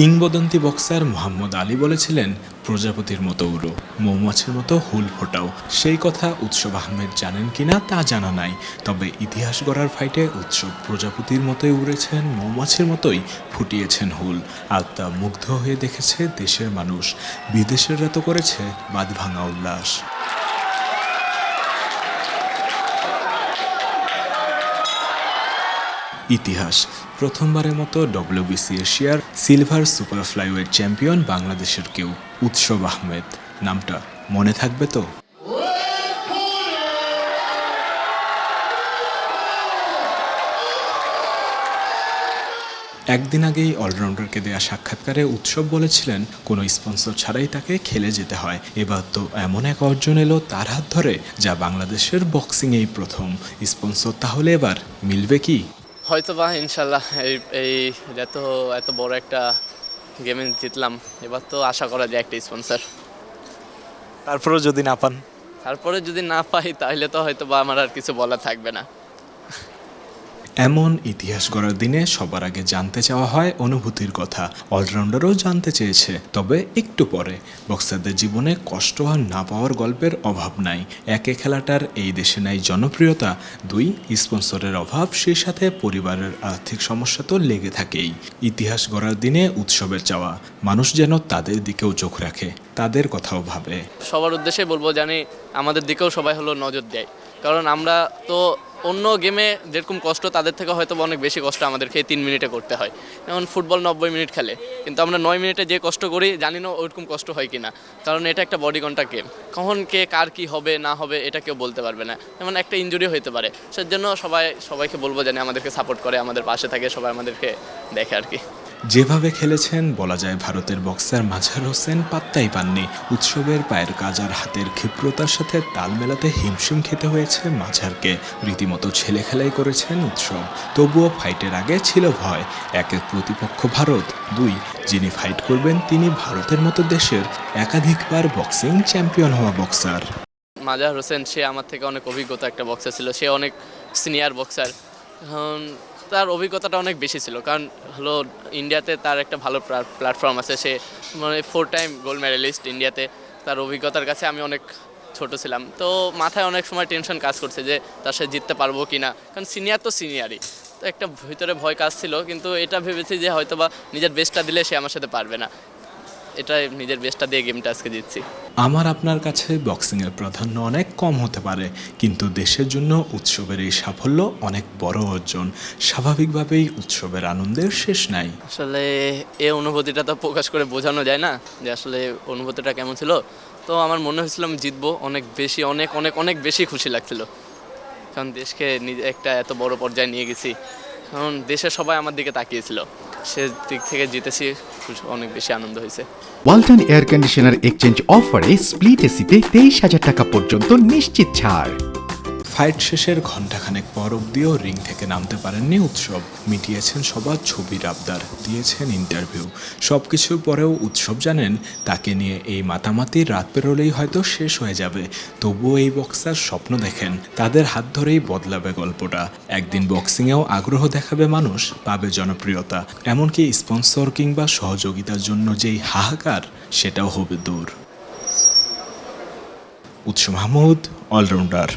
কিংবদন্তি boxer Muhammad Ali বলেছিলেন, প্রজাপতির মতো উড়ো, মৌমাছির মতো হুল ফোটাও। সেই কথা উৎসব আহমেদ জানেন কিনা তা জানা নাই, তবে ইতিহাস গড়ার ফাইটে উৎসব প্রজাপতির মতোই উড়েছেন, মৌমাছির মতোই ফুটিয়েছেন হুল। তা মুগ্ধ হয়ে দেখেছে দেশের মানুষ। বিদেশেররা তো করেছে বাদ ভাঙা উল্লাস। ইতিহাস। প্রথমবারের মতো ডব্লিউবিসি এশিয়ার সিলভার সুপার ফ্লাইওয়েট চ্যাম্পিয়ন বাংলাদেশের কেউ, উৎসব আহমেদ। নামটা মনে থাকবে তো? একদিন আগেই অলরাউন্ডারকে দেয়া সাক্ষাৎকারে উৎসব বলেছিলেন, কোনো স্পন্সর ছাড়াই তাকে খেলে যেতে হয়। এবার তো এমন এক অর্জন এলো তার হাত ধরে, যা বাংলাদেশের বক্সিংয়েই প্রথম। স্পন্সর তাহলে এবার মিলবে কি? হয়তো বা ইনশাল্লাহ এই এই এত এত বড় একটা গেমে জিতলাম। এবার তো আশা করা যায় একটা স্পন্সার তারপরেও যদি না পান? তারপরে যদি না পাই তাহলে তো হয়তো বা আমার আর কিছু বলা থাকবে না। এমন ইতিহাস গড়ার দিনে সবার আগে জানতে চাওয়া হয় অনুভূতির কথা। অলরাউন্ডারও জানতে চেয়েছে। তবে একটু পরে, বক্সারদের জীবনে কষ্ট আর না পাওয়ার গল্পের অভাব নাই। একে খেলাটার এই দেশে নাই জনপ্রিয়তা, দুই স্পন্সরের অভাব সেই সাথে পরিবারের আর্থিক সমস্যা তো লেগে থাকেই। ইতিহাস গড়ার দিনে উৎসবের চাওয়া, মানুষ যেন তাদের দিকেও চোখ রাখে, তাদের কথাও ভাবে। সবার উদ্দেশ্যে বলব জানি আমাদের দিকেও সবাই হলো নজর দেয়। কারণ আমরা তো অন্য গেমে যেরকম কষ্ট, তাদের থেকে হয়তো অনেক বেশি কষ্ট আমাদেরকে তিন মিনিটে করতে হয়। যেমন ফুটবল নব্বই মিনিট খেলে। কিন্তু আমরা নয় মিনিটে যে কষ্ট করি, জানি না ওইরকম কষ্ট হয় কি না কারণ এটা একটা বডি কন্টাক্ট গেম কখন কে কার কী হবে, না হবে, এটা কেউ বলতে পারবে না। যেমন একটা ইঞ্জুরি হইতে পারে। সেজন্য সবাই, সবাইকে বলব জানি আমাদেরকে সাপোর্ট করে, আমাদের পাশে থাকে, সবাই আমাদেরকে দেখে আর কি। যেভাবে খেলেছেন, বলা যায় ভারতের বক্সার মাঝার হোসেন পাত্তাই পাননি। উৎসবের পায়ের কাজ আর হাতের ক্ষিপ্রতার সাথে তাল মেলাতে হিমশিম খেতে হয়েছে মাঝারকে রীতিমতো ছেলে খেলাই করেছেন উৎসব। তবুও ফাইটের আগে ছিল ভয়। এক এক প্রতিপক্ষ ভারত, দুই, যিনি ফাইট করবেন তিনি ভারতের মতো দেশের একাধিকবার বক্সিং চ্যাম্পিয়ন হওয়া বক্সার। মাজার হোসেন, সে আমার থেকে অনেক অভিজ্ঞতা একটা বক্সার ছিল। সে অনেক সিনিয়র বক্সার। তার অভিজ্ঞতাটা অনেক বেশি ছিল। কারণ হলো ইন্ডিয়াতে তার একটা ভালো প্ল্যাটফর্ম আছে। সে মানে ফোর টাইম গোল্ড মেডেলিস্ট ইন্ডিয়াতে। তার অভিজ্ঞতার কাছে আমি অনেক ছোট ছিলাম। তো মাথায় অনেক সময় টেনশন কাজ করছে যে তার সাথে জিততে পারব কি না। কারণ সিনিয়র তো সিনিয়রই তো একটা ভিতরে ভয় কাজ ছিল। কিন্তু এটা ভেবেছি যে হয়তোবা নিজের বেস্টটা দিলে সে আমার সাথে পারবে না। এটা নিজের বেস্টটা দিয়ে গেমটা আজকে জিতছি আমার আপনার কাছে বক্সিংয়ের প্রাধান্য অনেক কম হতে পারে কিন্তু দেশের জন্য উৎসবের এই সাফল্য অনেক বড় অর্জন। স্বাভাবিকভাবেই উৎসবের আনন্দের শেষ নাই। আসলে এই অনুভূতিটা তো প্রকাশ করে বোঝানো যায় না যে আসলে অনুভূতিটা কেমন ছিল। তো আমার মনে হয়েছিল আমি জিতবো অনেক বেশি অনেক অনেক অনেক বেশি খুশি লাগছিল। কারণ দেশকে নিজে একটা এত বড় পর্যায়ে নিয়ে গেছি। কারণ দেশের সবাই আমার দিকে তাকিয়েছিল। সে দিক থেকে জিতেছি অনেক বেশি আনন্দ হয়েছে। ওয়ালটন এয়ার কন্ডিশনার এক্সচেঞ্জ অফারে স্প্লিট এসিতে তেইশ হাজার টাকা পর্যন্ত নিশ্চিত ছাড়। ফাইট শেষের ঘণ্টাখানেক পর অব্দিও রিং থেকে নামতে পারেননি উৎসব। মিটিয়েছেন সবার ছবির আবদার, দিয়েছেন ইন্টারভিউ। সব কিছুর পরেও উৎসব জানেন, তাকে নিয়ে এই মাতামাতি রাত পেরোলেই হয়তো শেষ হয়ে যাবে। তবুও এই বক্সার স্বপ্ন দেখেন, তাদের হাত ধরেই বদলাবে গল্পটা। একদিন বক্সিংয়েও আগ্রহ দেখাবে মানুষ, পাবে জনপ্রিয়তা। এমনকি স্পন্সর কিংবা সহযোগিতার জন্য যেই হাহাকার, সেটাও হবে দূর। উৎস মাহমুদ, অলরাউন্ডার।